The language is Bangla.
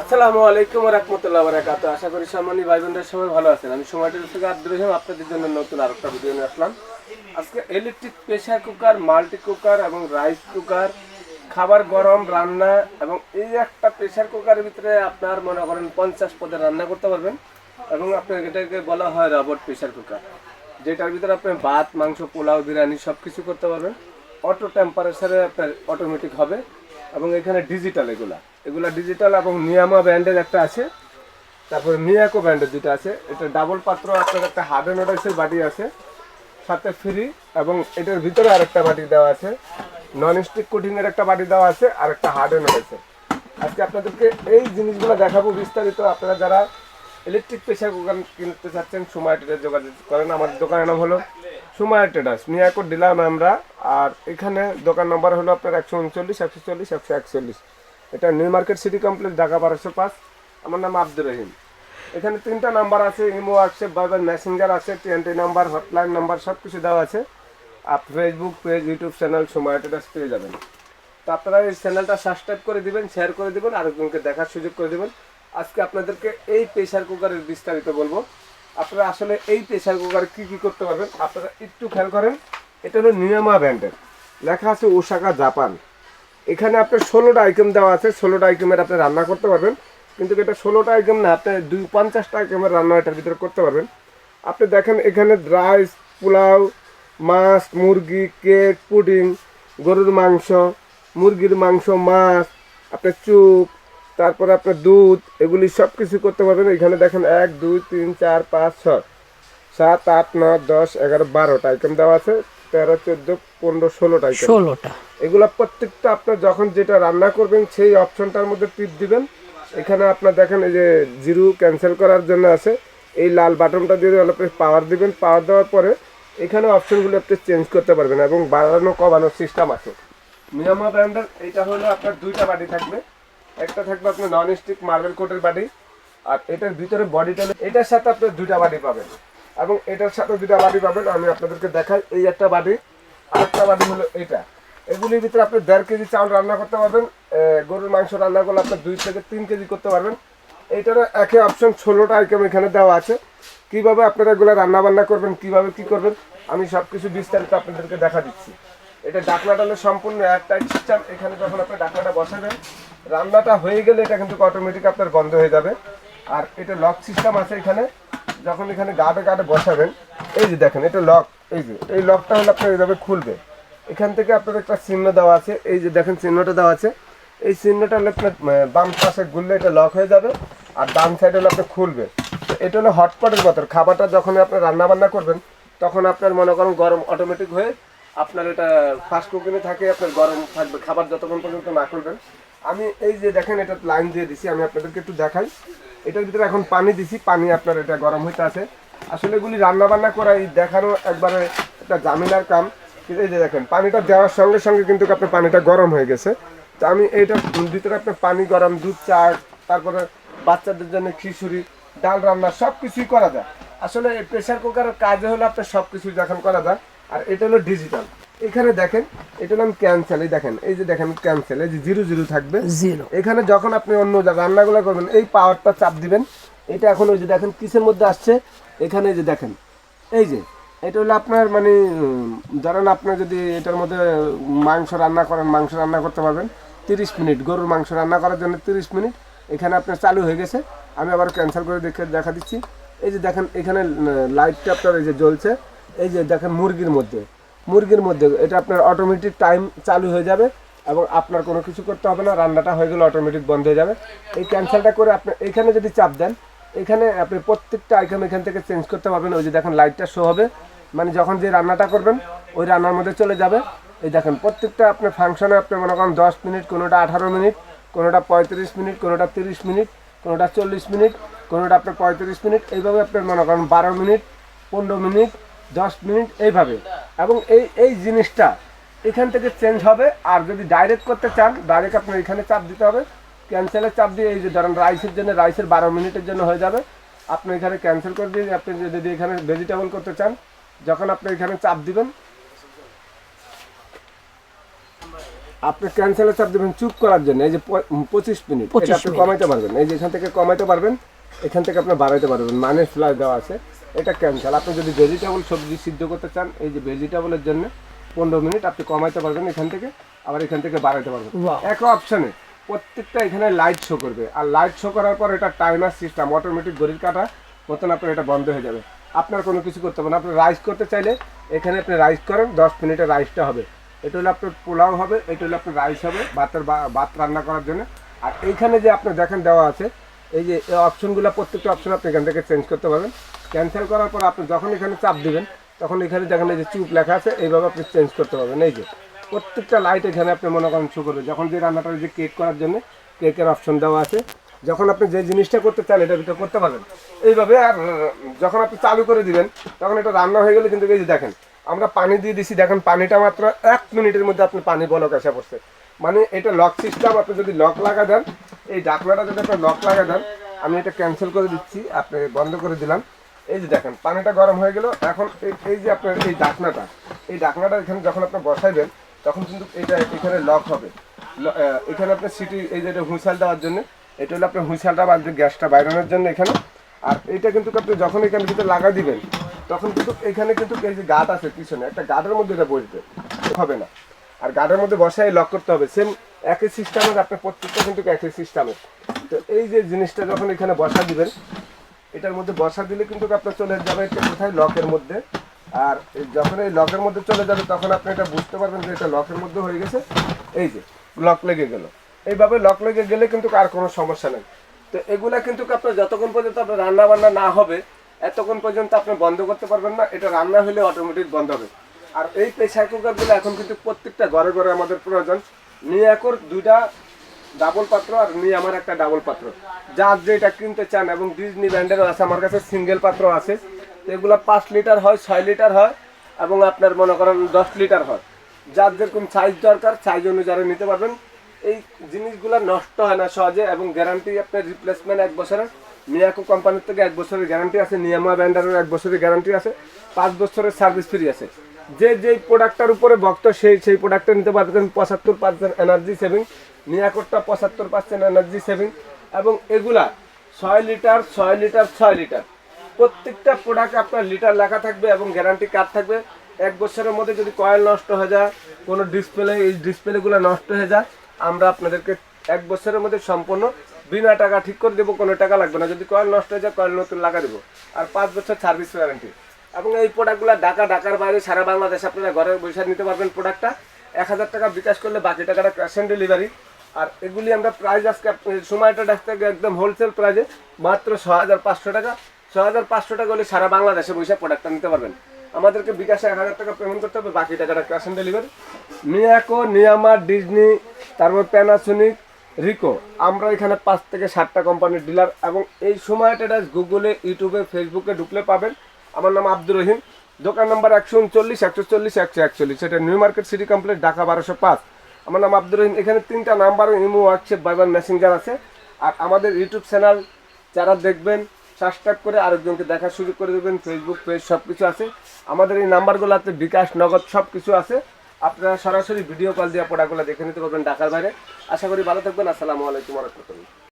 আসসালামু আলাইকুম রহমতুল্লাহ বারাকাত আশা করি সম্মানী ভাই বোনরা সবাই ভালো আছেন। আমি সময়টির থেকে আব্দুর রহিম, আপনাদের জন্য নতুন আরেকটা ভিডিও নিয়ে আসলাম। আজকে electric pressure cooker multi cooker এবং রাইস কুকার খাবার গরম, রান্না এবং এই একটা প্রেসার কুকারের ভিতরে আপনার মনে করেন পঞ্চাশ পদে রান্না করতে পারবেন এবং আপনার এটাকে বলা হয় রবট প্রেশার কুকার যেটার ভিতরে আপনি ভাত, মাংস, পোলাও, বিরিয়ানি সব কিছু করতে পারবেন। অটো টেম্পারেচারে আপনার অটোমেটিক হবে। এবং এখানে ডিজিটাল এগুলা। এগুলা ডিজিটাল এবং নিয়ামা ব্র্যান্ডের একটা আছে। তারপরে মিয়াকো ব্র্যান্ডের দুটো আছে। এটা ডাবল পাত্র, আপনার একটা হার্ড নোডাইসের বাটি আছে, সাথে ফ্রি এবং এটার ভিতরে আরেকটা বাটি দেওয়া আছে। নন স্টিক কোটিং এর একটা বাটি দেওয়া আছে, আর একটা হার্ড নোডাইসের আজকে আপনাদেরকে এই জিনিসগুলো দেখাবো বিস্তারিত। আপনারা যারা ইলেকট্রিক প্রেশার কুকার কিনতে চাচ্ছেন, সময় যোগাযোগ করেন। আমার দোকানের নাম হলো সময় ট্রেডার্স মিয়াকো ডিলার আমরা। আর এখানে দোকান নম্বর হলো আপনার একশো উনচল্লিশ, একশো চল্লিশ, একশো একচল্লিশ। এটা new market city complex Dhaka বারোশো পাঁচ। আমার নাম আব্দুর রহিম। এখানে তিনটা নাম্বার আছে ইমো হোয়াটসঅ্যাপ বারবার মেসেঞ্জার আছে টিএনটি নাম্বার হটলাইন নাম্বার সব কিছু দেওয়া আছে। আর Facebook page YouTube channel Somoy traders পেয়ে যাবেন। তো আপনারা এই চ্যানেলটা সাবস্ক্রাইব করে দিবেন শেয়ার করে দিবেন, আরেকজনকে দেখার সুযোগ করে দেবেন। আজকে আপনাদেরকে এই প্রেসার কুকারের বিস্তারিত বলব। আপনারা আসলে এই প্রেসার কুকার কি কি করতে পারবেন? আপনারা একটু খেয়াল করেন, এটা হলো নিয়ামা ব্র্যান্ডের। লেখা আছে ওসাকা জাপান। এখানে আপনার ষোলোটা আইটেম দেওয়া আছে, ষোলোটা আইটেমের আপনি রান্না করতে পারবেন। কিন্তু এটা ষোলোটা আইটেম না, আপনি দুই, পঞ্চাশটা আইটেমের রান্না এটার ভিতরে করতে পারবেন। আপনি দেখেন এখানে রাইস পোলাও, মাছ, মুরগি কেক পুডিং গরুর মাংস, মুরগির মাংস, মাছ, আপনার চুপ তারপরে আপনার দুধ এগুলি সব কিছু করতে পারবেন। এখানে দেখেন এক দুই তিন চার পাঁচ ছয় সাত আট নয় দশ এগারো বারোটা আইটেম দেওয়া আছে। তেরো চোদ্দ পনেরো ষোলোটা আইটেম ষোলোটা। এগুলো প্রত্যেকটা আপনার যখন যেটা রান্না করবেন সেই অপশনটার মধ্যে টিপ দিবেন। এখানে আপনার দেখেন এই যে জিরো ক্যান্সেল করার জন্য আছে। এই লাল বাটনটা দিয়ে আপনি পাওয়ার দিবেন। পাওয়ার দেওয়ার পরে এখানে অপশনগুলো আপনি চেঞ্জ করতে পারবেন এবং বাড়ানো কমানোর সিস্টেম আছে। মিয়ামা ব্র্যান্ডের এটা হলো আপনার দুইটা বাটি থাকবে। একটা থাকবে আপনার নন স্টিক মার্বেল কোটের বাটি আর এটার ভিতরে বডিটা এটার সাথে আপনার দুইটা বাটি পাবেন। এবং এটার সাথে দুইটা বাটি পাবেন, আমি আপনাদেরকে দেখাই এই একটা বাটি আর একটা বাটি হলো এটা। এগুলির ভিতরে আপনি দেড় কেজি চাউল রান্না করতে পারবেন গরুর মাংস রান্না করলে আপনার দুই থেকে তিন কেজি করতে পারবেন। এইটার একে অপশন ষোলোটা আইটেম এখানে দেওয়া আছে। কীভাবে আপনারা এগুলো রান্না বান্না করবেন, কীভাবে কি করবেন, আমি সব কিছু বিস্তারিত আপনাদেরকে দেখা দিচ্ছি। এটা ডাকনাটা সম্পূর্ণ একটা সিস্টেম এখানে যখন আপনি ডাকনাটা বসাবেন রান্নাটা হয়ে গেলে এটা কিন্তু অটোমেটিক আপনার বন্ধ হয়ে যাবে। আর এটা লক সিস্টেম আছে এখানে। যখন এখানে গাড়ে গাড়ে বসাবেন, এই যে দেখেন, এটা লক এই যে, এই লকটা হলে আপনার এইভাবে খুলবে। এখান থেকে আপনার একটা চিহ্ন দেওয়া আছে, এই যে দেখেন চিহ্নটা দেওয়া আছে। এই চিহ্নটা হলে আপনার বাম পাশে ঘুরলে এটা লক হয়ে যাবে, আর ডান সাইড হলে আপনি খুলবে। এটা হলো হটপটের মতন খাবারটা যখন আপনি রান্না বান্না করবেন, তখন আপনার মনে করেন গরম অটোমেটিক হয়ে আপনার এটা ফাস্ট কুকিংয়ে থাকে, আপনার গরম থাকবে। খাবার যতক্ষণ পর্যন্ত না করবেন আমি এই যে দেখেন, এটা লাইন দিয়ে দিছি, আমি আপনাদেরকে একটু দেখাই। এটার ভিতরে এখন পানি দিছি, পানি আপনার এটা গরম হইতে আছে। আসলে এগুলি রান্না বান্না করা এই দেখানো একবারে একটা জামিলার কাম। এই যে দেখেন, পানিটা দেওয়ার সঙ্গে সঙ্গে কিন্তু আপনার পানিটা গরম হয়ে গেছে। তো আমি এইটার ভিতরে আপনার পানি গরম, দুধ, চা, তারপরে বাচ্চাদের জন্য খিচুড়ি, ডাল রান্না সব কিছুই করা যায়। আসলে প্রেশার কুকারের কাজে হলো আপনার সব কিছুই যখন করা যায়, আর এটা হলো ডিজিটাল এখানে দেখেন এটা নাম ক্যান্সেল এই দেখেন এই যে দেখেন ক্যান্সেল এই যে জিরো জিরো থাকবে। জিরো এখানে যখন আপনি অন্য জায়গায় রান্নাগুলো করবেন এই পাওয়ারটা চাপ দিবেন। এটা এখন ওই যে দেখেন কিসের মধ্যে আসছে? এখানে এই যে দেখেন এই যে এটা হলো আপনার মানে ধরেন আপনি যদি এটার মধ্যে মাংস রান্না করেন মাংস রান্না করতে পারবেন তিরিশ মিনিট গরুর মাংস রান্না করার জন্য তিরিশ মিনিট। এখানে আপনার চালু হয়ে গেছে। আমি আবার ক্যান্সেল করে দেখে দেখা দিচ্ছি। এই যে দেখেন এখানে লাইটটা আপনার এই যে জ্বলছে। এই যে দেখেন মুরগির মধ্যে। মুরগির মধ্যে। এটা আপনার অটোমেটিক টাইম চালু হয়ে যাবে এবং আপনার কোনো কিছু করতে হবে না, রান্নাটা হয়ে গেলে অটোমেটিক বন্ধ হয়ে যাবে। এই ক্যান্সেলটা করে আপনি এখানে যদি চাপ দেন, এখানে আপনি প্রত্যেকটা আইটেম এখান থেকে চেঞ্জ করতে পারবেন। ওই যে দেখেন লাইটটা শো হবে। মানে যখন যে রান্নাটা করবেন, ওই রান্নার মধ্যে চলে যাবে। এই দেখেন প্রত্যেকটা আপনার ফাংশনে আপনি মনে করেন দশ মিনিট, কোনোটা আঠারো মিনিট, কোনোটা পঁয়ত্রিশ মিনিট, কোনোটা তিরিশ মিনিট, কোনোটা চল্লিশ মিনিট, কোনোটা আপনার পঁয়ত্রিশ মিনিট। এইভাবে আপনার মনে করেন বারো মিনিট, পনেরো মিনিট, দশ মিনিট, এইভাবে। এবং এই এই জিনিসটা এখান থেকে চেঞ্জ হবে। আর যদি ডাইরেক্ট করতে চান ডাইরেক্ট আপনার এখানে চাপ দিতে হবে। ক্যান্সেলের চাপ দিয়ে এই যে ধরেন রাইসের জন্য রাইসের বারো মিনিটের জন্য হয়ে যাবে। আপনি এখানে ক্যান্সেল করে দিয়ে আপনি যদি এখানে ভেজিটেবল করতে চান যখন আপনি এখানে চাপ দিবেন আপনি ক্যান্সেলে চাপ দেবেন চুপ করার জন্য। এই যে পঁচিশ মিনিট 25 এটা আপনি। কমাইতে পারবেন। এই যে এখান থেকে কমাইতে পারবেন এখান থেকে আপনি বাড়াইতে পারবেন। মানে ফ্লাশ দেওয়া আছে। এটা ক্যান্সেল আপনি যদি ভেজিটেবল সবজি সিদ্ধ করতে চান এই যে ভেজিটেবলের জন্য পনেরো মিনিট আপনি কমাইতে পারবেন এখান থেকে আবার এখান থেকে বাড়াইতে পারবেন. এক অপশনে প্রত্যেকটা এখানে লাইট শো করবে। আর লাইট শো করার পর এটা টাইমার সিস্টেম অটোমেটিক ঘড়ির কাটা মতন আপনার এটা বন্ধ হয়ে যাবে। আপনার কোনো কিছু করতে হবে না। আপনি রাইস করতে চাইলে এখানে আপনি রাইস করেন দশ মিনিটে রাইসটা হবে। এটা হলো আপনার পোলাও হবে এটা হলো আপনার রাইস হবে ভাতের ভাত রান্না করার জন্য। আর এইখানে যে আপনার দেখেন দেওয়া আছে এই যে এই অপশনগুলো প্রত্যেকটা অপশন আপনি এখান থেকে চেঞ্জ করতে পারবেন। ক্যান্সেল করার পর আপনি যখন এখানে চাপ দেবেন, তখন এখানে দেখেন এই যে চুপ লেখা আছে, এইভাবে আপনি চেঞ্জ করতে পারবেন। এই যে, প্রত্যেকটা লাইট এখানে আপনি মনে করেন শো করবে। যখন যে রান্নাটা যে কেক করার জন্য কেকের অপশন দেওয়া আছে, যখন আপনি যে জিনিসটা করতে চান এটা ভিতরে করতে পারবেন। এইভাবে আর, যখন আপনি চালু করে দিবেন, তখন এটা রান্না হয়ে গেলে কিন্তু এই যে দেখেন, আমরা পানি দিয়ে দিছি, দেখেন পানিটা মাত্র এক মিনিটের মধ্যে আপনি পানি বলক আসা পড়ছে। মানে এটা লক সিস্টেম আপনি যদি লক লাগা দেন, এই ডাকনাটা যদি আপনি লক লাগা দেন, আমি এটা ক্যান্সেল করে দিচ্ছি, আপনি বন্ধ করে দিলাম। এই যে দেখেন, পানিটা গরম হয়ে গেল। এখন এই- যে আপনার এই ডাকনাটা এই ডাকনাটা এখানে যখন আপনি বসাইবেন, তখন কিন্তু এটা এখানে লক হবে। এখানে আপনার সিটি, এই যে এটা হুইসাল দেওয়ার জন্য, এটা হলো আপনার হুইসালটা বাঁধবে গ্যাসটা বাইরানোর জন্য এখানে। আর এটা কিন্তু আপনি যখন এখানে ভিতরে লাগা দিবেন, তখন কিন্তু এখানে কিন্তু এই যে গাট আছে পিছনে, একটা গাটের মধ্যে এটা বসবে। হবে না। আর গার্ডের মধ্যে বসাই লক করতে হবে। সেম একই সিস্টেমের আপনার প্রত্যেকটা কিন্তু একই সিস্টেমের তো এই যে জিনিসটা যখন এখানে বসা দিবেন এটার মধ্যে বসা দিলে কিন্তু আপনার চলে যাবে কোথায়? লকের মধ্যে। আর যখন এই লকের মধ্যে চলে যাবে, তখন আপনি এটা বুঝতে পারবেন যে এটা লকের মধ্যে হয়ে গেছে। এই যে, লক লেগে গেল। এইভাবে লক লেগে গেলে কিন্তু আর কোনো সমস্যা নেই। তো এগুলা কিন্তু আপনার যতক্ষণ পর্যন্ত আপনার রান্না বান্না না হবে, এতক্ষণ পর্যন্ত আপনি বন্ধ করতে পারবেন না। এটা রান্না হলে অটোমেটিক বন্ধ হবে। আর এই প্রেসার কুকারগুলো এখন কিন্তু প্রত্যেকটা ঘরে ঘরে আমাদের প্রয়োজন। নিয়ে একর দুইটা ডাবল পাত্র আর নিয়ে আমার একটা ডাবল পাত্র। যার যেটা কিনতে চান এবং ডিজনি ব্র্যান্ডেরও আছে, আমার কাছে সিঙ্গেল পাত্র আছে। তো এগুলো পাঁচ লিটার হয়, ছয় লিটার হয় এবং আপনার মনে করেন দশ লিটার হয়। যার যেরকম সাইজ দরকার সাইজ অনুযায়ী নিতে পারবেন। এই জিনিসগুলো নষ্ট হয় না সহজে এবং গ্যারান্টি আপনার রিপ্লেসমেন্ট এক বছরের। মিয়াকো কোম্পানির থেকে এক বছরের গ্যারান্টি আছে, নিয়ামা ব্যান্ডারের এক বছরের গ্যারান্টি আছে। পাঁচ বছরের সার্ভিস ফ্রি আছে। যে যেই প্রোডাক্টটার উপরে ভক্ত, সেই সেই প্রোডাক্টটা নিতে পারবেন। পঁচাত্তর পার্সেন্ট এনার্জি সেভিং নিয়াকোরটা পঁচাত্তর পার্সেন্ট এনার্জি সেভিং এবং এগুলা ছয় লিটার ছয় লিটার ছয় লিটার। প্রত্যেকটা প্রোডাক্ট আপনার লিটার লেখা থাকবে এবং গ্যারান্টি কার্ড থাকবে। এক বছরের মধ্যে যদি কয়েল নষ্ট হয়ে যায়, কোনো ডিসপ্লে এই ডিসপ্লেগুলো নষ্ট হয়ে যায়, আমরা আপনাদেরকে এক বছরের মধ্যে সম্পূর্ণ বিনা টাকা ঠিক করে দেবো, কোনো টাকা লাগবে না। যদি কয়েল নষ্ট হয়ে যায় কয়েল নতুন লাগা দেবো। আর পাঁচ বছর সার্ভিস ওয়ারেন্টি এবং এই প্রোডাক্টগুলো ঢাকা, ঢাকার বাইরে, সারা বাংলাদেশ আপনারা ঘরে বসে নিতে পারবেন প্রোডাক্টটা এক হাজার টাকা বিকাশ করলে বাকি টাকাটা ক্যাশ অন ডেলিভারি আর এগুলি আমরা প্রাইস আজকে সময়টা দেখতে একদম হোলসেল প্রাইজে মাত্র ছ হাজার পাঁচশো টাকা। ছ হাজার পাঁচশো টাকা হলে সারা বাংলাদেশে বসে প্রোডাক্টটা নিতে পারবেন। আমাদেরকে বিকাশে এক হাজার টাকা পেমেন্ট করতে হবে, বাকি টাকাটা ক্যাশ অন ডেলিভারি মিয়াকো, নিয়ামা, ডিজনি, তারপর প্যানাসোনিক রিকো আমরা এখানে পাঁচ থেকে সাতটা কোম্পানির ডিলার এবং এই সময়টা গুগলে ইউটিউবে ফেসবুকে ঢুকলে পাবেন। আমার নাম আব্দুর রহিম। দোকান নম্বর একশো উনচল্লিশ, একশো চল্লিশ, একশো একচল্লিশ। এটা new market city complex Dhaka বারোশো পাঁচ। আমার নাম আব্দুর রহিম। এখানে তিনটা number imo WhatsApp Viber Messenger আছে। আর আমাদের ইউটিউব চ্যানেল যারা দেখবেন সাবস্ক্রাইব করে আরেকজনকে দেখা শুরু করে দেবেন ফেসবুক পেজ সব কিছু আছে। আমাদের এই নাম্বারগুলো আছে বিকাশ, নগদ সব কিছু আছে। আপনারা সরাসরি ভিডিও কল দিয়ে পড়াগুলো দেখে নিতে পারবেন ঢাকার বাইরে। আশা করি ভালো থাকবেন। আসসালামু আলাইকুম রহমতুল্লাহ।